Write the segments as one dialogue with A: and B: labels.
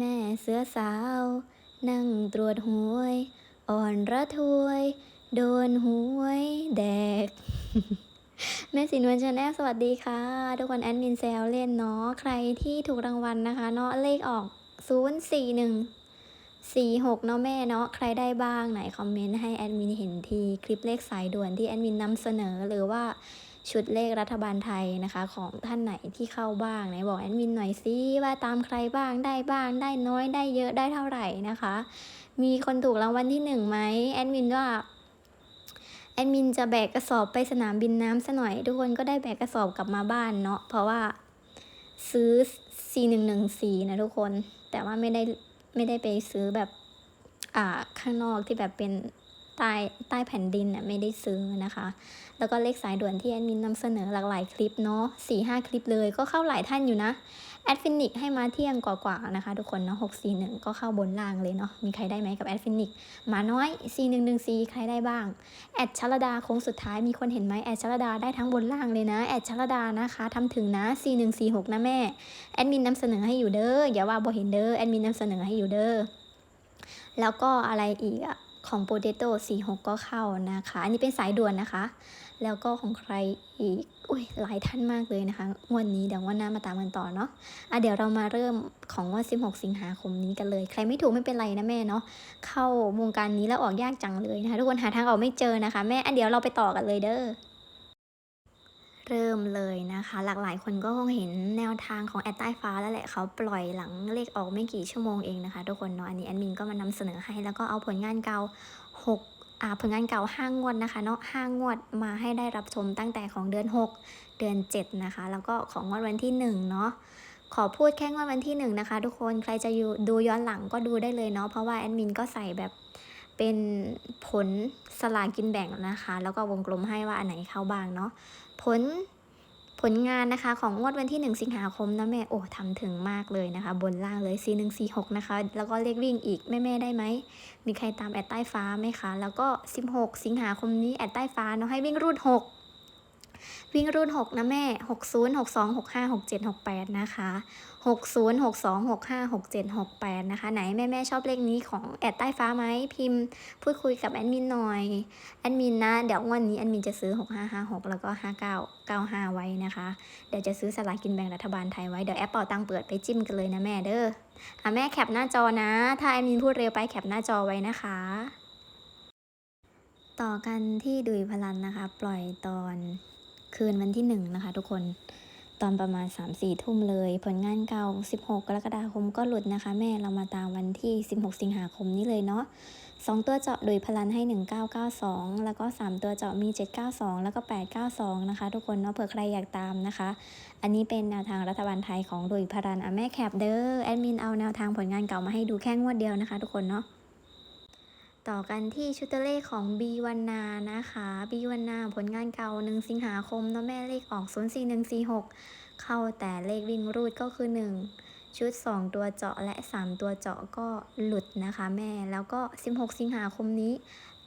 A: แม่เสือสาว นั่งตรวจหวย อ่อนระทวย โดนหวยแดก แม่สินวันชาแนลสวัสดีค่ะ ทุกคนแอดมินแซวเล่นเนาะใครที่ถูกรางวัลนะคะเนาะเลขออก 0 4 1 4 6เนาะแม่เนาะใครได้บ้างไหนคอมเมนต์ให้แอดมินเห็นทีคลิปเลขสายด่วนที่แอดมินนำเสนอหรือว่า ชุดเลขรัฐบาลไทยนะคะ ของท่านไหนที่เข้าบ้างไหนบอกแอดมินหน่อยสิว่าตามใครบ้างได้บ้างได้น้อยได้เยอะได้เท่าไหร่นะคะ มีคนถูกรางวัลที่หนึ่งไหมแอดมินว่าแอดมินจะแบกกระสอบไปสนามบินน้ำซะหน่อย ทุกคนก็ได้แบกกระสอบกลับมาบ้านเนาะเพราะว่าซื้อ C114 นะทุกคน แต่ว่าไม่ได้ไม่ได้ไปซื้อแบบ อ่า ข้างนอกที่แบบเป็น ใต้ใต้แผ่นดินน่ะไม่ได้ซื้อนะคะ แล้วก็เลขสายด่วนที่แอดมินนำเสนอหลากหลายคลิปเนาะสี่ห้าคลิปเลยก็เข้าหลายท่านอยู่นะแอดฟินิกให้มาเที่ยงกว่าๆนะคะ ทุกคนเนาะหกสี่หนึ่งก็เข้าบนล่างเลยเนาะมีใครได้ไหมกับแอดฟินิกมาน้อยสี่หนึ่งหนึ่งสี่ใครได้บ้างแอดชลดาโค้งสุดท้ายมีคนเห็นไหมแอดชลดาได้ทั้งบนล่างเลยนะแอดชลดานะคะทำถึงนะสี่หนึ่งสี่หกนะแม่แอดมินนำเสนอให้อยู่เด้ออย่าว่าบ่เห็นเด้อแอดมินนำเสนอให้อยู่เด้อแล้วก็อะไรอีกอะ ของ Potato 46 ก็เข้านะคะ อันนี้เป็นสายด่วนนะคะ แล้วก็ของใครอีก อุ้ยหลายท่านมากเลยนะคะ งวดนนี้เดี๋ยวงวันหน้ามาตามกันต่อเนาะอะเดี๋ยวเรามาเริ่มของงวด 16 สิงหาคมนี้กันเลย ใครไม่ถูกไม่เป็นไรนะแม่เนาะ เข้าวงการนี้แล้วออกยากจังเลยนะคะ ทุกคนหาทางออกไม่เจอนะคะ แม่อะเดี๋ยวเราไปต่อกันเลยเด้อ เริ่มเลยนะคะ หลากหลายคนก็คงเห็นแนวทางของแอดใต้ฟ้าแล้วแหละเขาปล่อยหลังเลขออกไม่กี่ชั่วโมงเองนะคะ ทุกคนเนาะอันนี้แอดมินก็มานำเสนอให้แล้วก็เอาผลงานเก่า6อ่าผลงานเก่า5งวดนะคะเนาะ5งวดมาให้ได้รับชมตั้งแต่ของเดือน 6 เดือน 7 นะคะ แล้วก็ของงวดวันที่1เนาะขอพูดแค่งวดวันที่1นะคะ ทุกคนใครจะอยู่ดูย้อนหลังก็ดูได้เลยเนาะเพราะว่าแอดมินก็ใส่แบบ เป็นผลสลากกินแบ่งนะคะ แล้วก็วงกลมให้ว่าอันไหนเข้าบ้างเนาะผลผลงานนะคะของงวดวันที่ 1 สิงหาคมนะแม่โอ้ทำถึงมากเลยนะคะ บนล่างเลย C 1 4 6 นะคะ แล้วก็เลขวิ่งอีกแม่แม่ได้ไหม มีใครตามแอดใต้ฟ้าไหมคะ แล้วก็ 16 สิงหาคมนี้แอดใต้ฟ้าเนาะให้วิ่งรูด 6 วิ่งรูด6นะแม่ 60 62 65 67 68 นะคะ 60 62 65 67 68 นะคะ ไหนแม่แม่ชอบเลขนี้ของแอดใต้ฟ้าไหมพิมพ์ พูดคุยกับแอดมินหน่อย แอดมินนะ เดี๋ยววันนี้แอดมินจะซื้อ 6556 แล้วก็ 5995 ไว้นะคะ เดี๋ยวจะซื้อสลากกินแบ่งรัฐบาลไทยไว้ เดี๋ยวแอปเป่าตังเปิดไปจิ้มกันเลยนะแม่เด้ออะแม่แคปหน้าจอนะ ถ้าแอดมินพูดเร็วไปแคปหน้าจอไว้นะคะต่อกันที่ดุยพลันนะคะ ปล่อยตอน คืนวันที่หนึ่งนะคะ ทุกคนตอนประมาณ 3 4 ทุ่มเลย ผลงานเก่า 16 กรกฎาคมก็หลุดนะคะ แม่เรามาตามวันที่ 16 สิงหาคมนี้เลยเนาะ2 ตัวเจาะโดยพลันให้ 1992 แล้วก็ 3 ตัวเจาะมี 792 แล้วก็ 892 นะคะ ทุกคนเนาะเผื่อใครอยากตามนะคะ อันนี้เป็นแนวทางรัฐบาลไทยของโดยพลันอะแม่แคปเด้อแอดมินเอาแนวทางผลงานเก่ามาให้ดูแค่งวดเดียวนะคะ ทุกคนเนาะ ต่อกันที่ชุดตัวเลขของ B วันนานะคะ B วันนาผลงานเก่า 1 สิงหาคมเนาะแม่เลขออก 04146 เข้าแต่เลขวิ่งรูดก็คือ 1 ชุด 2 ตัวเจาะและ 3 ตัวเจาะก็หลุดนะคะแม่แล้วก็ 16 สิงหาคมนี้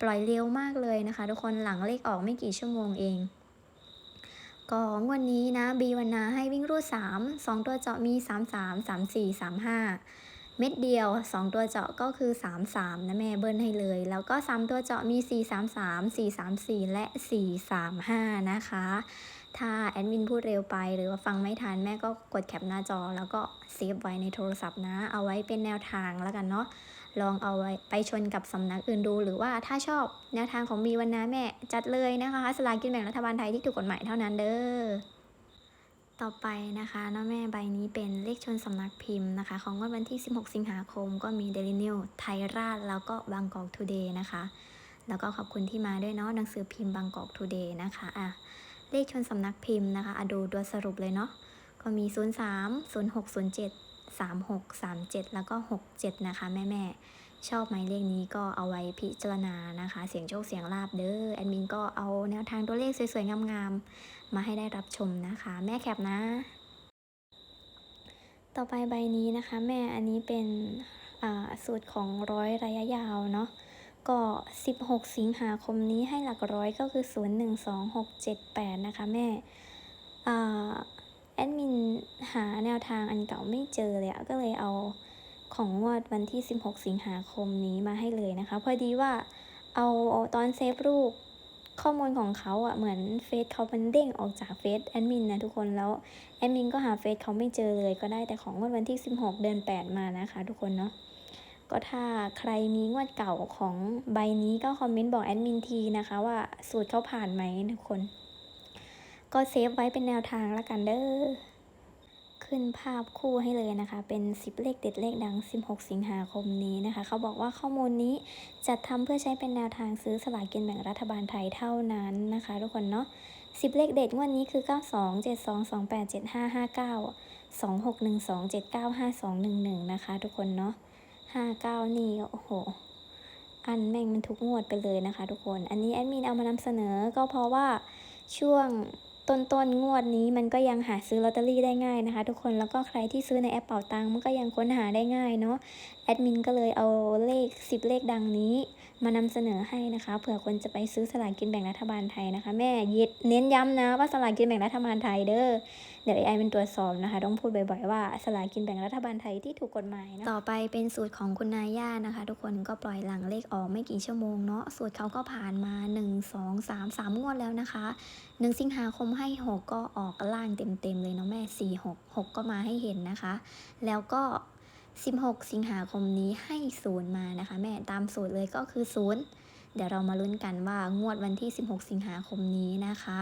A: ปล่อยเร็วมากเลยนะคะ ทุกคนหลังเลขออกไม่กี่ชั่วโมงเองก็งวันนี้นะ B วันนาให้วิ่งรูด 3 2 ตัวเจาะมี 3 3 3 4 3 5 เม็ดเดียว 2 ตัวเจาะก็คือ 3 3 นะแม่เบิ้ลให้เลย แล้วก็ 3 ตัวเจาะมี 4 3 3 4 3 4 และ 4 3 5 นะคะ ถ้าแอดมินพูดเร็วไปหรือว่าฟังไม่ทันแม่ก็กดแคปหน้าจอ แล้วก็เซฟไว้ในโทรศัพท์นะ เอาไว้เป็นแนวทางแล้วกันเนาะลองเอาไว้ไปชนกับสำนักอื่นดู หรือว่าถ้าชอบแนวทางของมีวันนาแม่ จัดเลยนะคะสลากินแบ่งรัฐบาลไทยที่ถูกกฎหมายเท่านั้นเด้อ ต่อไปนะคะน้าแม่ใบนี้เป็นเลขชนสำนักพิมพ์นะคะ ของงวดวันที่ 16 สิงหาคม ก็มี Daily New ไทยราช แล้วก็บางกอกทูเดย์นะคะ แล้วก็ขอบคุณที่มาด้วยเนาะหนังสือพิมพ์บางกอกทูเดย์นะคะอะเลขชนสำนักพิมพ์นะคะอะดูตัวสรุปเลยเนาะก็มี 03 06 07 36 37 แล้วก็ 67 นะคะแม่แม่ ชอบไหมเลขนี้ก็เอาไว้พิจารณานะคะ เสียงโชคเสียงลาบเด้อแอดมินก็เอาแนวทางตัวเลขสวยๆ งามๆ มาให้ได้รับชมนะคะ แม่แคปนะ ต่อไปใบนี้นะคะ แม่อันนี้เป็นอ่าสูตรของร้อยระยะยาวเนาะก็ 16 สิงหาคมนี้ให้หลักร้อยก็คือ 0 1 2 6 7 8 นะคะแม่อ่าแอดมินหาแนวทางอันเก่าไม่เจอเลยก็เลยเอา ของงวดวันที่ 16 สิงหาคมนี้มาให้เลยนะคะ พอดีว่าเอาตอนเซฟรูปข้อมูลของเขาอะ่ะเหมือนเฟซเขามันเด้งออกจากเฟซแอดมินนะทุกคนแล้วแอดมินก็หาเฟซเขาไม่เจอเลยก็ได้แต่ของงวดวันที่ 16 เดือน 8 มานะคะ ทุกคนเนาะก็ถ้าใครมีงวดเก่าของใบนี้ก็คอมเมนต์บอกแอดมินทีนะคะ ว่าสูตรเขาผ่านไหมทุกคน ก็เซฟไว้เป็นแนวทางละกันเด้อ ขึ้นภาพคู่ให้เลยนะคะ เป็น 10 เลขเด็ดเลขดัง 16 สิงหาคมนี้นะคะ เขาบอกว่าข้อมูลนี้จัดทำเพื่อใช้เป็นแนวทางซื้อสลากกินแบ่งรัฐบาลไทยเท่านั้นนะคะ ทุกคนเนาะ10 เลขเด็ดงวดนี้คือ 92 72 28 75 59 26 12 79 5211 นะคะ ทุกคนเนาะ59 นี่โอ้โหอันแม่งมันทุกงวดไปเลยนะคะ ทุกคน อันนี้แอดมินเอามานำเสนอก็เพราะว่าช่วง ต้นๆงวดนี้มันก็ยังหาซื้อลอตเตอรี่ได้ง่ายนะคะ ทุกคนแล้วก็ใครที่ซื้อในแอปเป่าตังมันก็ยังค้นหาได้ง่ายเนาะแอดมินก็เลยเอาเลข 10 เลขดังนี้ มานำเสนอให้นะคะเผื่อคนจะไปซื้อสลากกินแบ่งรัฐบาลไทยนะคะ แม่ยึดเน้นย้ำนะว่าสลากกินแบ่งรัฐบาลไทยเด้อเดี๋ยวไอเป็นตัวสอบนะคะ ต้องพูดบ่อยๆว่าสลากกินแบ่งรัฐบาลไทยที่ถูกกฎหมายนะต่อไปเป็นสูตรของคุณนายานะคะ ทุกคนก็ปล่อยหลังเลขออกไม่กี่ชั่วโมงเนาะสูตรเขาก็ผ่านมา 1 2 3 3งวดแล้วนะคะ1สิงหาคมให้ 6 ก็ออกล่างเต็มๆเลยเนาะแม่ 4 6 6 ก็มาให้เห็นนะคะ แล้วก็ 16 สิงหาคมนี้ให้ศูนย์มานะคะ แม่ตามสูตรเลยก็คือศูนย์เดี๋ยวเรามาลุ้นกันว่างวดวันที่ 16 สิงหาคมนี้นะคะ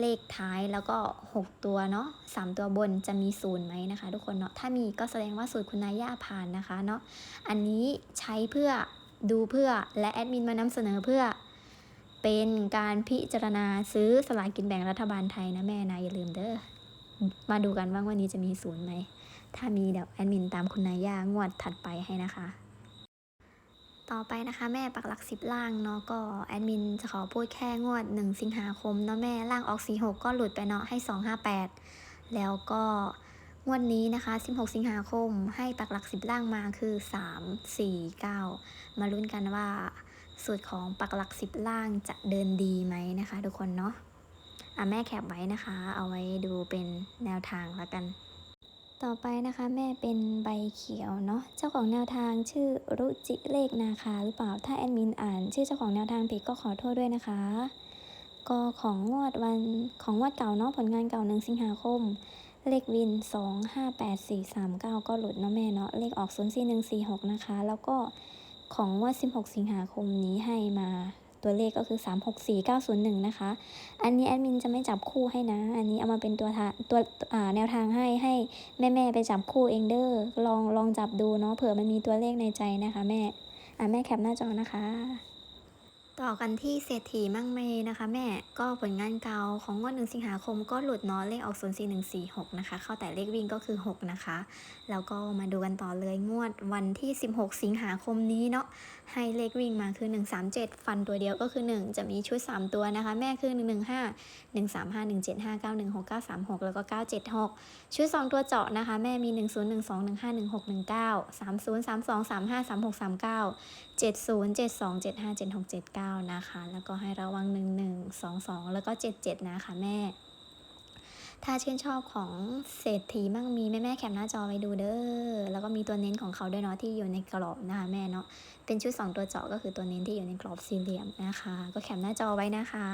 A: เลขท้ายแล้วก็ 6 ตัวเนาะ3ตัวบนจะมีศูนย์ไหมนะคะ ทุกคนเนาะถ้ามีก็แสดงว่าสูตรคุณนายย่าผ่านนะคะเนาะอันนี้ใช้เพื่อดูเพื่อและแอดมินมานำเสนอเพื่อเป็นการพิจารณาซื้อสลากกินแบ่งรัฐบาลไทยนะแม่นะอย่าลืมเด้อมาดูกันว่าวันนี้จะมีศูนย์ไหม ถ้ามีเดี๋ยวแอดมินตามคุณนายย่างวดถัดไปให้นะคะ ต่อไปนะคะแม่ปักหลักสิบล่างเนาะก็แอดมินจะขอพูดแค่งวด 1 สิงหาคมเนาะแม่ล่างออก 46 ก็หลุดไปเนาะให้ 258 แล้วก็งวดนี้นะคะ 16 สิงหาคม ให้ปักหลักสิบล่างมาคือ 3 4 9 มาลุ้นกันว่า สูตรของปักหลักสิบล่างจะเดินดีไหมนะคะ ทุกคนเนาะอะแม่แคปไว้นะคะ เอาไว้ดูเป็นแนวทางแล้วกัน ต่อไปนะคะแม่เป็นใบเขียวเนาะเจ้าของแนวทางชื่อรุจิเลขนาคาหรือเปล่าถ้าแอดมินอ่าน ชื่อเจ้าของแนวทางผิดก็ขอโทษด้วยนะคะ ก็ของงวดวันของงวดเก่าเนาะผลงานเก่าหนึ่งสิงหาคม เลขวิน 2 5 8 4 3 9 ก็หลุดเนาะแม่เนาะเลขออก 0 4 1 4 6 นะคะ แล้วก็ของงวด 16 สิงหาคมนี้ให้มา ตัวเลขก็คือ 3 6 4 9 0 1 นะคะ อันนี้แอดมินจะไม่จับคู่ให้นะ อันนี้เอามาเป็นตัวทางตัวแนวทางให้ให้แม่แม่ๆไปจับคู่เองเด้อลองลองจับดูเนาะเผื่อมันมีตัวเลขในใจนะคะแม่อ่าแม่แคปหน้าจอนะคะ ต่อกันที่เศรษฐีมั่งเมนะคะแม่ก็ผลงานเก่าของงวดหนึ่งสิงหาคมก็หลุดเนาะเลขออก0 4 1 4 6นะคะเข้าแต่เลขวิ่งก็คือ 6 นะคะ แล้วก็มาดูกันต่อเลยงวดวันที่ 16 สิงหาคมนี้เนาะให้เลขวิ่งมาคือ 137 ฟันตัวเดียวก็คือ 1 จะมีชุด 3 ตัวนะคะ แม่คือ 115 135 175 9169 36 แล้วก็ 976 ชุด 2 ตัวเจาะนะคะ แม่มี 1012 15 16 19 30 32 35 36 39 70 72 75 76 9 นะคะ แล้วก็ให้ระวัง 11 22 แล้วก็ 77 นะคะแม่ ถ้าชื่นชอบของเศรษฐีมั่งมีแม่แม่แคปหน้าจอไว้ดูเด้อ แล้วก็มีตัวเน้นของเขาด้วยเนาะที่อยู่ในกรอบนะคะแม่เนาะ เป็นชุด 2 ตัวเจาะก็คือตัวเน้นที่อยู่ในกรอบสี่เหลี่ยมนะคะ ก็แคปหน้าจอไว้นะคะ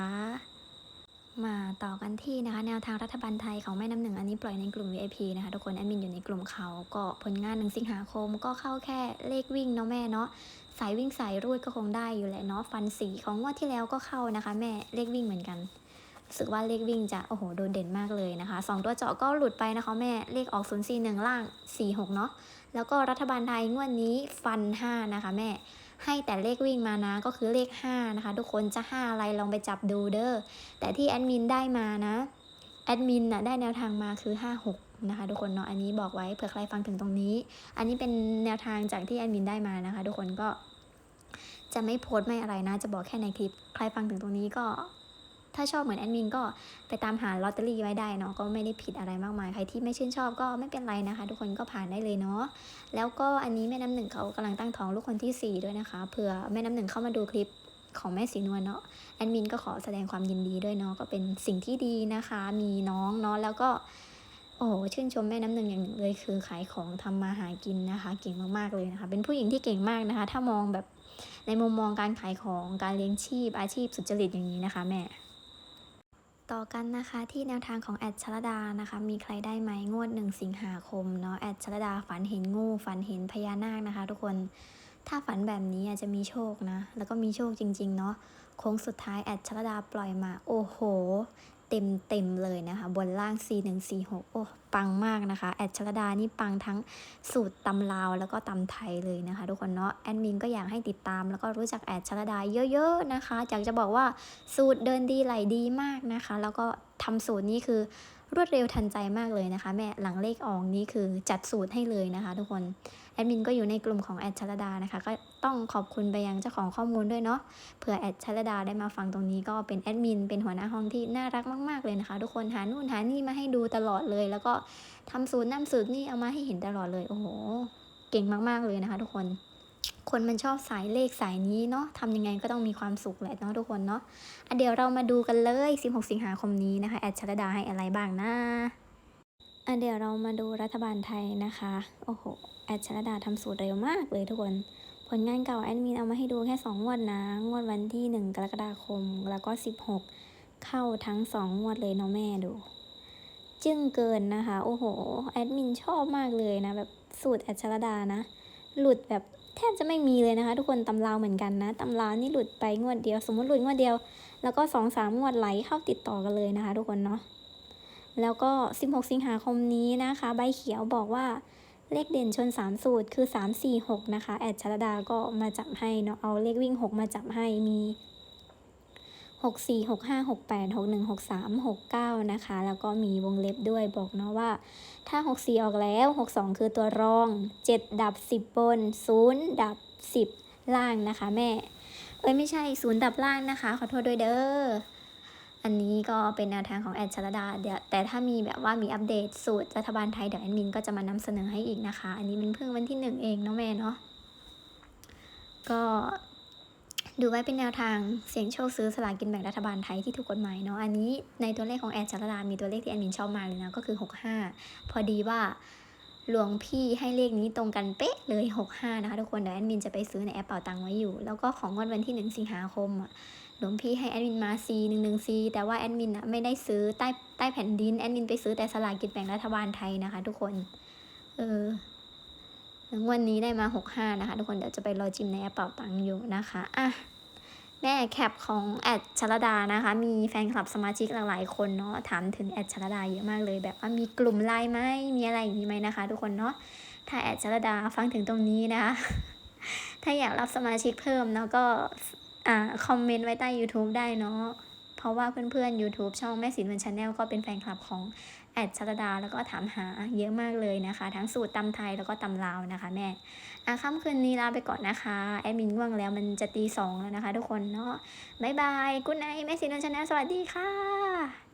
A: มาต่อกันที่นะคะแนวทางรัฐบาลไทยของแม่น้ำหนึ่งอันนี้ปล่อยในกลุ่ม VIP นะคะทุกคนแอดมินอยู่ในกลุ่มเขาก็ผลงานหนึ่งสิงหาคมก็เข้าแค่เลขวิ่งเนาะแม่เนาะ สายวิ่งสายรูดก็คงได้อยู่แหละเนาะฟันสีของงวดที่แล้วก็เข้านะคะ แม่เลขวิ่งเหมือนกันรู้สึกว่าเลขวิ่งจะโอ้โหโดดเด่นมากเลยนะคะสองตัวเจาะก็หลุดไปนะคะแม่เลขออก 0 4 1 ล่าง 4 6 เนาะแล้วก็รัฐบาลไทยงวดนี้ฟัน 5 นะคะแม่ให้แต่เลขวิ่งมานะก็คือเลข 5 นะคะ ทุกคนจะ 5 อะไรลองไปจับดูเด้อแต่ที่แอดมินได้มานะแอดมินน่ะได้แนวทางมาคือ 5 6 นะคะ ทุกคนเนาะอันนี้บอกไว้เผื่อใครฟังถึงตรงนี้ อันนี้เป็นแนวทางจากที่แอดมินได้มานะคะ ทุกคนก็ จะไม่โพสต์ไม่อะไรนะ จะบอกแค่ในคลิป ใครฟังถึงตรงนี้ก็ ถ้าชอบเหมือนแอดมินก็ไปตามหาลอตเตอรี่ไว้ได้เนาะก็ไม่ได้ผิดอะไรมากมาย ใครที่ไม่ชื่นชอบก็ไม่เป็นไรนะคะ ทุกคนก็ผ่านได้เลยเนาะแล้วก็อันนี้แม่น้ำหนึ่งเขากำลังตั้งท้องลูกคนที่ 4 ด้วยนะคะเผื่อแม่น้ำหนึ่งเข้ามาดูคลิปของแม่สีนวลเนาะแอดมินก็ขอแสดงความยินดีด้วยเนาะก็เป็นสิ่งที่ดีนะคะ มีน้องเนาะแล้วก็โอ้โหชื่นชมแม่น้ำหนึ่งอย่างหนึ่งเลยคือขายของทำมาหากินนะคะ เก่งมากๆเลยนะคะ เป็นผู้หญิงที่เก่งมากนะคะ ถ้ามองแบบ ในมุมมองการขายของการเลี้ยงชีพ อาชีพสุจริตอย่างนี้นะคะแม่ ต่อกันนะคะที่แนวทางของแอดชลดานะคะ มีใครได้ไหมงวดหนึ่งสิงหาคมเนาะแอดชลดาฝันเห็นงูฝันเห็นพญานาคนะคะ ทุกคนถ้าฝันแบบนี้อาจจะมีโชคนะ แล้วก็มีโชคจริง ๆ เนาะโค้งสุดท้ายแอดชลดาปล่อยมา โอ้โห เต็มเต็มเลยนะคะ บนล่าง4146 โอ้ปังมากนะคะ แอดชลดานี่ปังทั้งสูตรตำลาวแล้วก็ตำไทยเลยนะคะ ทุกคนเนาะแอดมินก็อยากให้ติดตาม แล้วก็รู้จักแอดชลดาเยอะๆนะคะอยากจะบอกว่าสูตรเดินดีไหลดีมากนะคะ แล้วก็ทำสูตรนี้คือ รวดเร็วทันใจมากเลยนะคะ แม่หลังเลขออกนี้คือจัดสูตรให้เลยนะคะ ทุกคนแอดมินก็อยู่ในกลุ่มของแอดชลดานะคะ ก็ต้องขอบคุณไปยังเจ้าของข้อมูลด้วยเนาะเผื่อแอดชลดาได้มาฟังตรงนี้ก็เป็นแอดมินเป็นหัวหน้าห้องที่น่ารักมากๆเลยนะคะ ทุกคนหานู่นหานี่มาให้ดูตลอดเลย แล้วก็ทำสูตรน้ำสูตรนี่เอามาให้เห็นตลอดเลยโอ้โห เก่งมากๆเลยนะคะ ทุกคน คนมันชอบสายเลขสายนี้เนาะทำยังไงก็ต้องมีความสุขแหละเนาะทุกคนเนาะอะเดี๋ยวเรามาดูกันเลย 16 สิงหาคมนี้นะคะ แอดชลดาให้อะไรบ้างนะอะเดี๋ยวเรามาดูรัฐบาลไทยนะคะ โอ้โห แอดชลดาทำสูตรเร็วมากเลยทุกคน ผลงานเก่าแอดมินเอามาให้ดูแค่ 2 งวดนะ งวดวันที่ 1 กรกฎาคม แล้วก็ 16 เข้าทั้ง 2 งวดเลยเนาะแม่ดูจึ้งเกินนะคะ โอ้โห แอดมินชอบมากเลยนะ แบบสูตรแอดชลดานะ หลุดแบบ แทบจะไม่มีเลยนะคะ ทุกคนตำราเหมือนกันนะตำรานี่หลุดไปงวดเดียว สมมติหลุดงวดเดียว แล้วก็สองสามงวดไหลเข้าติดต่อกันเลยนะคะ ทุกคนเนาะแล้วก็ 16 สิงหาคมนี้นะคะ ใบเขียวบอกว่าเลขเด่นชน 3 สูตรคือ 3 4 6 นะคะ แอดชลดาก็มาจับให้เนาะเอาเลขวิ่ง 6 มาจับให้มี 6 4 6 5 6 8 6 1 6 3 6 9 นะคะ แล้วก็มีวงเล็บด้วยบอกเนาะว่า ถ้า 6 4 ออกแล้ว 6 2 คือตัวรอง 7 ดับ 10 บน 0 ดับ 10 ล่างนะคะแม่ เอ้ยไม่ใช่ 0 ดับล่างนะคะ ขอโทษด้วยเด้อ อันนี้ก็เป็นแนวทางของแอดชลดาเดี๋ยวแต่ถ้ามีแบบว่ามีอัปเดตสูตรรัฐบาลไทยเดี๋ยวแอดมินก็จะมานำเสนอให้อีกนะคะ อันนี้มันเพิ่งวันที่หนึ่งเองเนาะแม่เนาะ ก็ ดูไว้เป็นแนวทางเสี่ยงโชคซื้อสลากกินแบ่งรัฐบาลไทยที่ถูกกฎหมายเนาะอันนี้ในตัวเลขของแอดชลดามีตัวเลขที่แอดมินชอบมากเลยนะก็คือ 65 พอดีว่าหลวงพี่ให้เลขนี้ตรงกันเป๊ะเลย 65 นะคะทุกคนเดี๋ยวแอดมินจะไปซื้อในแอปเป่าตังค์ไว้อยู่ แล้วก็ของงวดวันที่ 1 สิงหาคมอะหลวงพี่ให้แอดมินมา C 1 1 C แต่ว่าแอดมินอะไม่ได้ซื้อใต้ใต้แผ่นดินแอดมินไปซื้อแต่สลากกินแบ่งรัฐบาลไทยนะคะ ทุกคน เออ แล้ววันนี้ได้มา 65 นะคะ ทุกคนเดี๋ยวจะไปรอจิมในแอปเป่าตังค์อยู่นะคะอะแม่แคปของแอดชลดานะคะ มีแฟนคลับสมาชิกหลายๆคนเนาะถามถึงแอดชลดาเยอะมากเลย แบบว่ามีกลุ่มไลน์ไหมมีอะไรอย่างนี้ไหมนะคะ ทุกคนเนาะถ้าแอดชลดาฟังถึงตรงนี้นะคะ ถ้าอยากรับสมาชิกเพิ่มเนาะก็อ่าคอมเมนต์ไว้ใต้ YouTube ได้เนาะเพราะว่าเพื่อนๆ YouTube ช่องแม่สินวันชาแนลก็เป็นแฟนคลับของ แอดชลดาแล้วก็ถามหาเยอะมากเลยนะคะ ทั้งสูตรตำไทยแล้วก็ตำลาวนะคะแม่อะค่ำคืนนี้ลาไปก่อนนะคะ แอดมินว่วงแล้วมันจะตีสองแล้วนะคะ ทุกคนเนาะบ๊ายบายกุ๊ดไนท์แม่สีนวันชาแนลสวัสดีค่ะ